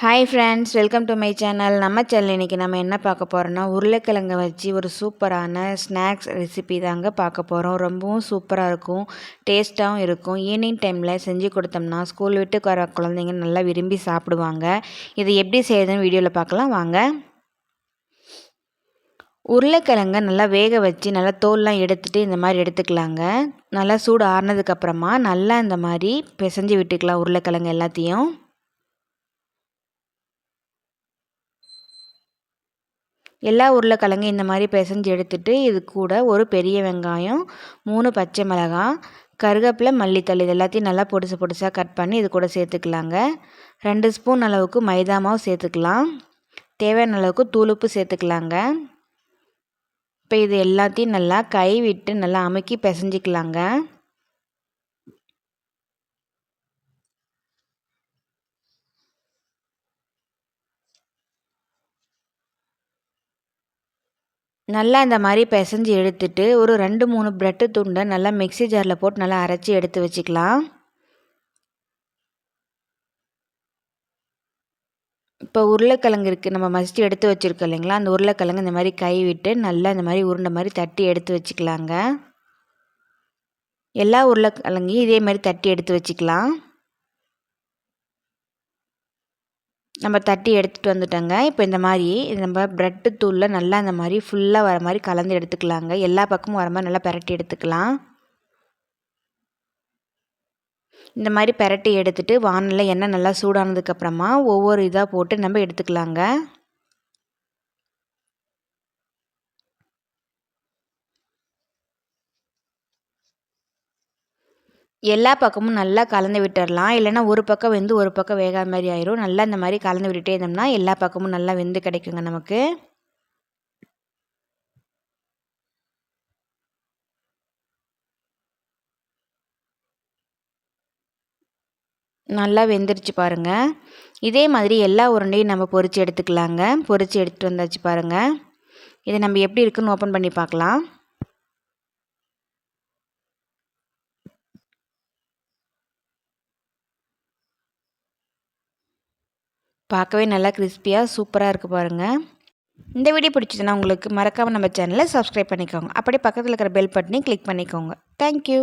Hi friends welcome to my channel நம்ம channel இன்றைக்கி நம்ம என்ன பார்க்க போகிறோன்னா உருளைக்கிழங்கை வச்சு ஒரு சூப்பரான ஸ்நாக்ஸ் ரெசிபி தாங்க பார்க்க போகிறோம் ரொம்பவும் சூப்பராக இருக்கும் டேஸ்ட்டாகவும் இருக்கும். ஈவினிங் டைமில் செஞ்சு கொடுத்தோம்னா ஸ்கூல் விட்டு வர குழந்தைங்க நல்லா விரும்பி சாப்பிடுவாங்க. இது எப்படி செய்யுதுன்னு வீடியோவில் பார்க்கலாம். வாங்க. உருளைக்கிழங்க நல்லா வேக வச்சு நல்லா தோல்லாம் எடுத்துகிட்டு இந்த மாதிரி எடுத்துக்கலாங்க. நல்லா சூடு ஆறுனதுக்கப்புறமா நல்லா இந்த மாதிரி பிசைஞ்சு விட்டுக்கலாம் உருளைக்கிழங்கு எல்லாத்தையும். எல்லா உருளைக்கிழங்கு இந்த மாதிரி பிசைஞ்சு எடுத்துட்டு இது கூட ஒரு பெரிய வெங்காயம் மூணு பச்சை மிளகாய் கருவேப்பிலை மல்லித்தள் இது எல்லாத்தையும் நல்லா பொடிசு பொடிசாக கட் பண்ணி இது கூட சேர்த்துக்கலாங்க. ரெண்டு ஸ்பூன் அளவுக்கு மைதா மாவு சேர்த்துக்கலாம். தேவையான அளவுக்கு தூளுப்பு சேர்த்துக்கலாங்க. இப்போ இது எல்லாத்தையும் நல்லா கை விட்டு நல்லா அமுக்கி பிசைஞ்சிக்கலாங்க. நல்லா இந்த மாதிரி பிசைஞ்சு எடுத்துட்டு ஒரு ரெண்டு மூணு ப்ரெட்டு துண்டை நல்லா மிக்சி ஜாரில் போட்டு நல்லா அரைச்சி எடுத்து வச்சுக்கலாம். இப்போ உருளைக்கிழங்கு இருக்குது நம்ம மசித்து எடுத்து வச்சுருக்கோம் இல்லைங்களா? அந்த உருளைக்கிழங்கு இந்த மாதிரி கை விட்டு நல்லா இந்த மாதிரி உருண்டை மாதிரி தட்டி எடுத்து வச்சுக்கலாங்க. எல்லா உருளைக்கிழங்கையும் இதே மாதிரி தட்டி எடுத்து வச்சுக்கலாம். நம்ம தட்டி எடுத்துகிட்டு வந்துட்டோங்க. இப்போ இந்த மாதிரி நம்ம ப்ரெட்டு தூளில் நல்லா இந்த மாதிரி ஃபுல்லாக வர மாதிரி கலந்து எடுத்துக்கலாங்க. எல்லா பக்கமும் வர மாதிரி நல்லா பரட்டி எடுத்துக்கலாம். இந்த மாதிரி பரட்டி எடுத்துகிட்டு வானில் எண்ணெய் நல்லா சூடானதுக்கப்புறமா ஒவ்வொரு இதாக போட்டு நம்ம எடுத்துக்கலாங்க. எல்லா பக்கமும் நல்லா கலந்து விட்டுடலாம் இல்லைனா ஒரு பக்கம் வெந்து ஒரு பக்கம் வேகாத மாதிரி ஆயிரும். நல்லா இந்த மாதிரி கலந்து விட்டுட்டே இருந்தோம்னா எல்லா பக்கமும் நல்லா வெந்து கிடைக்குங்க நமக்கு. நல்லா வெந்துருச்சு பாருங்கள் இதே மாதிரி எல்லா உருண்டையும் நம்ம பொறிச்சு எடுத்துக்கலாங்க. பொறிச்சு எடுத்துகிட்டு வந்தாச்சு பாருங்கள் இதை நம்ம எப்படி இருக்குன்னு ஓப்பன் பண்ணி பார்க்கலாம். பார்க்கவே நல்லா கிறிஸ்பியாக சூப்பராக இருக்குது பாருங்கள் இந்த வீடியோ பிடிச்சதுன்னா உங்களுக்கு மறக்காமல் நம்ம சேனலை சப்ஸ்கிரைப் பண்ணிக்கோங்க. அப்படியே பக்கத்தில் இருக்கிற பெல் பட்டனையும் கிளிக் பண்ணிக்கோங்க. தேங்க்யூ